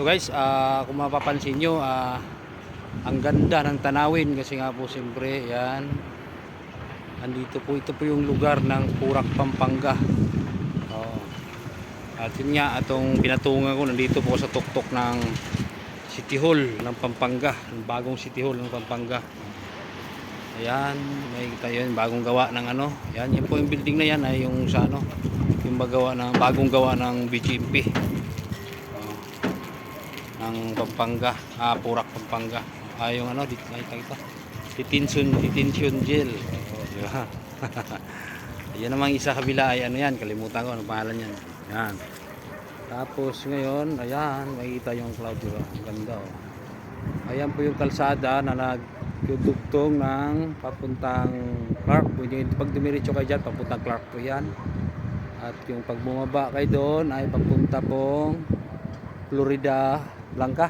So guys, ah, kung mapapansin nyo, ah, ang ganda ng tanawin kasi nga po siyempre, yan. Andito po, ito po yung lugar ng Purak, Pampanga. Oh. At yun nga, atong pinatungan ko, nandito po sa tuktok ng City Hall ng Pampanga. Yung bagong City Hall ng Pampanga. Ayan, may kita yun, bagong gawa ng ano. Yan, yun po yung building na yan ay yung sa ano, yung magawa ng bagong gawa ng BGMP. Ng Pampanga, ah, Purak Pampanga. Ah, yung ano, dito nakita kita. Detention, detention jail. Oh, di? Yan namang isa kabila ay ano yan, kalimutan ko ano pangalan yan. Yan. Tapos ngayon, ayan, makikita yung cloud, di? Ang ganda, oh. Ayan po yung kalsada na nagdudugtong ng papuntang Clark. Pag dumiretso kayo dyan, papuntang Clark po yan. At yung pag bumaba kayo doon ay papunta pong Florida Blanca.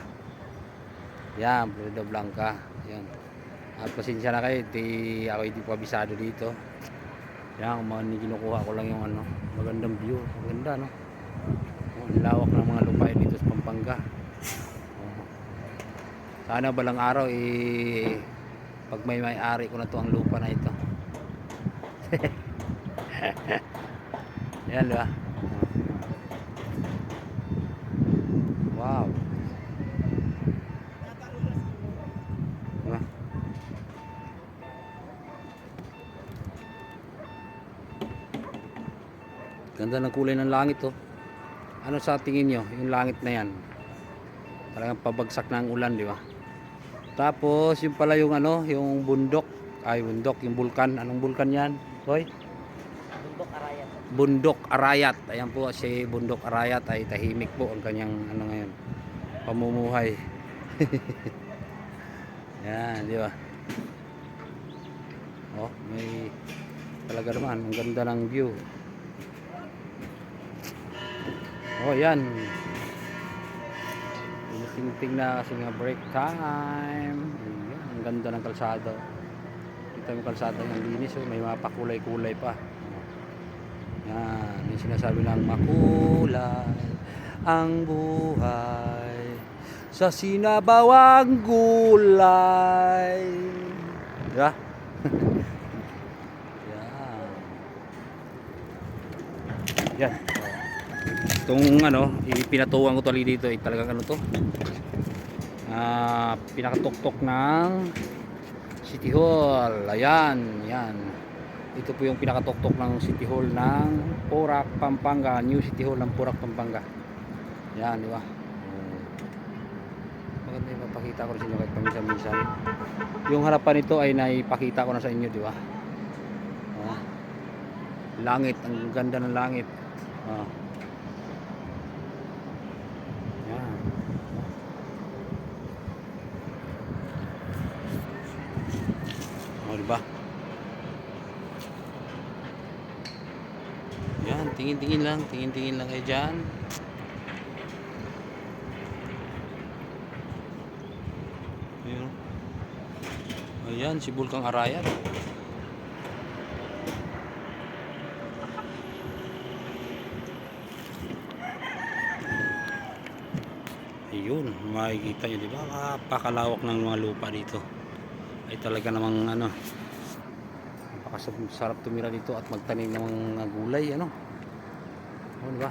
Yan, Florida Blanca. Yan. At pasensya na kayo, di, ako hindi pa bisado dito. Yan, mga kinukuha ko lang yung ano, magandang view. Maganda, no? Ang lawak ng mga lupain dito sa Pampanga. Sana balang araw eh pag may may-ari ko na to ang lupa na ito. Yan, di ba? Wow. Di ba? Ganda ng kulay ng langit oh. Ano sa tingin nyo? Yung langit na yan. Talagang pabagsak na ang ulan, di ba? Tapos yung pala yung ano, yung bundok. Ay, bundok, yung bulkan. Anong bulkan yan? Hoy? Bundok Arayat. Bundok Arayat. Ayan po si Bundok Arayat ay tahimik po ang kanyang ano ngayon, pamumuhay. Yan, di ba? Oh, may talaga naman ang ganda ng view. Oh, yan. Tinitingting na kasi nga break time. Ayan, ang ganda ng kalsada. Kita mo kalsada ng linis, oh. may mga pakulay-kulay pa. Yan, yung sinasabi ng makulay ang buhay sa sinabawang gulay. Diba? Yan. Yan. Itong ano, ipinatuwang ko tuloy dito ay talagang ano to. Ah, pinakatuktok ng City Hall. Ayan, yan. Ito po yung pinakatuktok ng City Hall ng Porac, Pampanga. New City Hall ng Porac, Pampanga. Yan, di ba? Oh. Maganda yung mapakita ko sa inyo kahit paminsan-minsan. Yung harapan nito ay naipakita ko na sa inyo, di ba? Oh. Langit, ang ganda ng langit. Oh. Yan, tingin-tingin lang, tingin-tingin lang kayo dyan. Ayan. Ayan, si Bulkang Arayat. Ayun, makikita nyo, di ba? Napakalawak ng mga lupa dito. Ay talaga namang ano, napakasarap tumira dito at magtanim ng mga gulay, ano? Di ba?